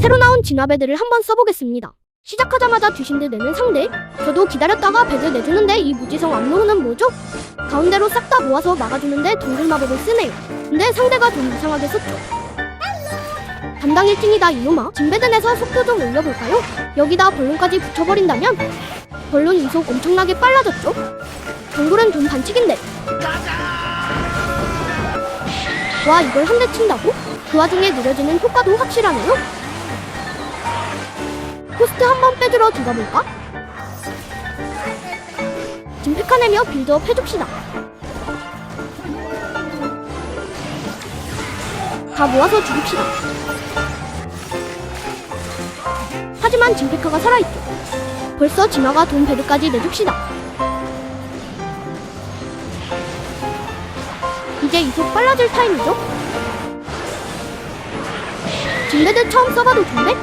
새로 나온 진화배드를 한번 써보겠습니다. 시작하자마자 뒤신드 내는 상대. 저도 기다렸다가 배드 내주는데 이 무지성 암로우는 뭐죠? 가운데로 싹 다 모아서 막아주는데 동굴 마법을 쓰네요. 근데 상대가 좀 이상하게 썼죠. 담당 1등이다 이놈아. 진배드 내서 속도 좀 올려볼까요? 여기다 벌룬까지 붙여버린다면 벌룬 이속 엄청나게 빨라졌죠? 동굴은 좀 반칙인데. 와 이걸 한 대 친다고? 그 와중에 느려지는 효과도 확실하네요. 호스트 한 번 빼들어 들어볼까? 진팩하내며 빌드업 해줍시다. 다 모아서 죽입시다. 하지만 진페카가 살아있죠. 벌써 진화가 돈 배드까지 내줍시다. 이제 이속 빨라질 타임이죠? 진배드 처음 써봐도 좋네?